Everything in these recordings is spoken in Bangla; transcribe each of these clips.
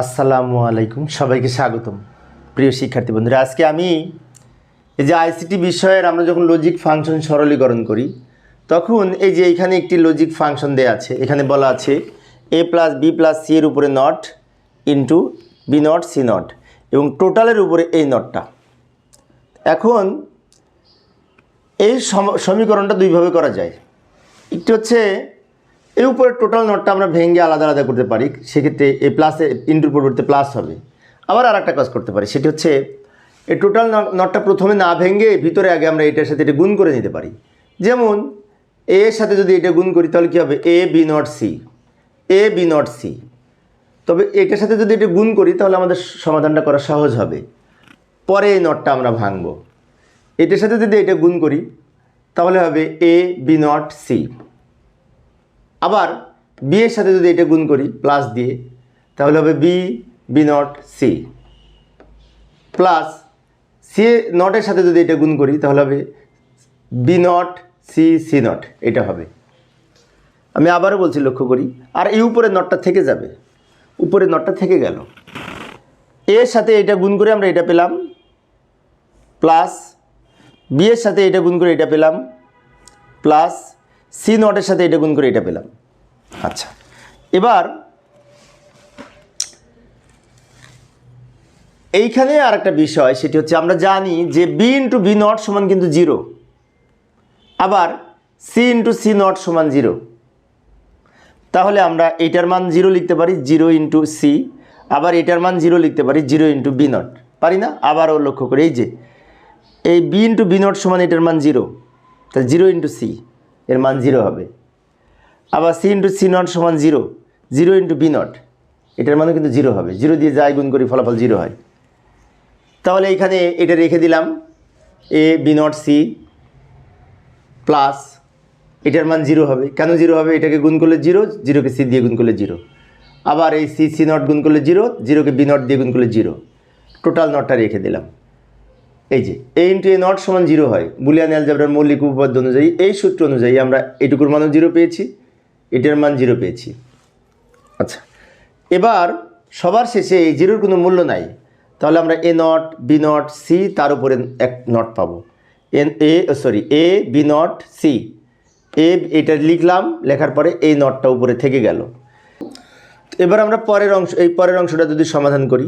আসসালামু আলাইকুম। সবাইকে স্বাগতম। প্রিয় শিক্ষার্থী বন্ধুরা, আজকে আমি এই যে আইসিটি বিষয়ের আমরা যখন লজিক ফাংশন সরলীকরণ করি, তখন এই যে এখানে একটি লজিক ফাংশন দেওয়া আছে, এখানে বলা আছে A plus B plus C এর উপরে not into B not C not এবং টোটালের উপরে এই নটটা এখন এই সম- সমীকরণটা দুইভাবে করা যায়। একটি হচ্ছে এর উপরে টোটাল নটটা আমরা ভেঙে আলাদা আলাদা করতে পারি। সেক্ষেত্রে এই প্লাসে ইন্টুর পরিবর্তে প্লাস হবে। আবার আর একটা কাজ করতে পারি। সেটি হচ্ছে, এই টোটাল নটটা প্রথমে না ভেঙে ভিতরে আগে আমরা এটার সাথে এটা গুণ করে নিতে পারি। যেমন এ এর সাথে যদি এটা গুণ করি, তাহলে কী হবে? A B not C A B not C তবে এটার সাথে যদি এটা গুণ করি, তাহলে আমাদের সমাধানটা করা সহজ হবে। পরে এই নটটা আমরা ভাঙবো। এটার সাথে যদি এটা গুণ করি, তাহলে হবে এ বি নট সি আবার বি এর সাথে যদি এটা গুণ করি প্লাস দিয়ে, তাহলে হবে B B not C plus C নটের সাথে যদি এটা গুণ করি, তাহলে হবে B not C C not এটা হবে। আমি আবারও বলছি, লক্ষ্য করি। আর এই উপরের নটটা থেকে যাবে। উপরের নটটা থেকে গেল। এর সাথে এটা গুণ করে আমরা এটা পেলাম প্লাস বি এর সাথে এটা গুণ করে এটা পেলাম প্লাস সি নটের সাথে এটা গুণ করে এটা পেলাম। আচ্ছা। এবার এইখানে আর একটা বিষয়, সেটি হচ্ছে আমরা জানি যে বি ইন্টু বি নট সমান কিন্তু জিরো আবার সি ইন্টু সি নট সমান জিরো তাহলে আমরা এটার মান জিরো লিখতে পারি জিরো ইন্টু সি আবার এটার মান জিরো লিখতে পারি জিরো ইন্টু বি নট পারি না? আবারও লক্ষ্য করি, এই যে, এই বি ইন্টু বি নট সমান এটার মান জিরো তাহলে জিরো ইন্টু সি এর মান জিরো হবে। আবার সি ইন্টু সি নট সমান zero zero into B not এটার মানে কিন্তু জিরো হবে। জিরো দিয়ে যাই গুণ করি, ফলাফল জিরো হয়। তাহলে এখানে এটা রেখে দিলাম A B not C plus এটার মান জিরো হবে। কেন জিরো হবে? এটাকে গুণ করলে জিরো জিরোকে সি দিয়ে গুণ করলে জিরো আবার এই সি সি নট গুণ করলে জিরো জিরোকে বি নট দিয়ে গুণ করলে জিরো টোটাল নটটা রেখে দিলাম। এই যে এ ইন্টু এ নট সমান জিরো হয়। বুলিয়ান অ্যালজাবরার মৌলিক উপপাদ্য অনুযায়ী, এই সূত্র অনুযায়ী আমরা এটুকুর মানও জিরো পেয়েছি। এটার মান জিরো পেয়েছি। আচ্ছা এবার সবার শেষে এই জিরোর কোনো মূল্য নাই, তাহলে আমরা A not B not C তার উপরে এক নট পাবো। N A sorry A B not C A এটা লিখলাম, লেখার পরে এই নটটা উপরে থেকে গেল। এবার আমরা পরের অংশ, এই পরের অংশটা যদি সমাধান করি,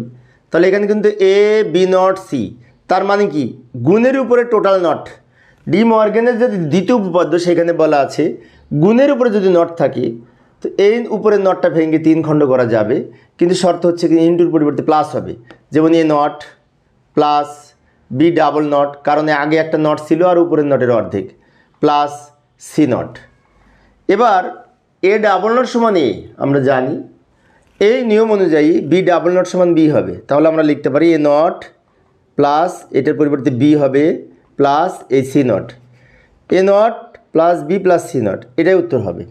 তাহলে এখানে কিন্তু এ বি নট সি তার মানে কি? গুণের উপরে টোটাল নট ডি মর্গেনের যদি দ্বিতীয় উপপাদ্য সেখানে বলা আছে গুণের উপরে যদি নট থাকে, তো এই উপরের নটটা ভেঙে তিন খণ্ড করা যাবে। কিন্তু শর্ত হচ্ছে কি ইন্টুর পরিবর্তে প্লাস হবে। যেমন A not plus B double not, কারণ আগে একটা নট ছিল আর উপরের নটের অর্ধেক। Plus C not. এবার এ ডাবল নট সমান এ আমরা জানি। এই নিয়ম অনুযায়ী বি ডাবল নট সমান বি হবে। তাহলে আমরা লিখতে পারি এ নট প্লাস এটার পরিবর্তে বি হবে প্লাস এই C not. A not plus B plus C not, এটাই উত্তর হবে।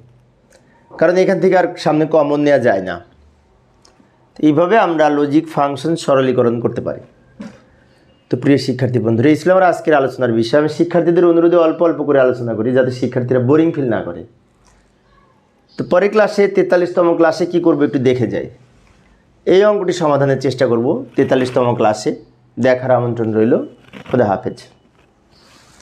কারণ এখান থেকে আর সামনে কমন নেওয়া যায় না। এইভাবে আমরা লজিক ফাংশন সরলীকরণ করতে পারি। তো প্রিয় শিক্ষার্থী বন্ধুরা, এই ছিল আমার আজকের আলোচনার বিষয়। আমি শিক্ষার্থীদের অনুরোধে অল্প অল্প করে আলোচনা করি, যাতে শিক্ষার্থীরা বোরিং ফিল না করে। তো পরের ক্লাসে তেতাল্লিশতম ক্লাসে কি করব একটু দেখে যাই। এই অঙ্কটি সমাধানের চেষ্টা করব তেতাল্লিশতম ক্লাসে দেখার আমন্ত্রণ রইল। খোদা হাফেজ।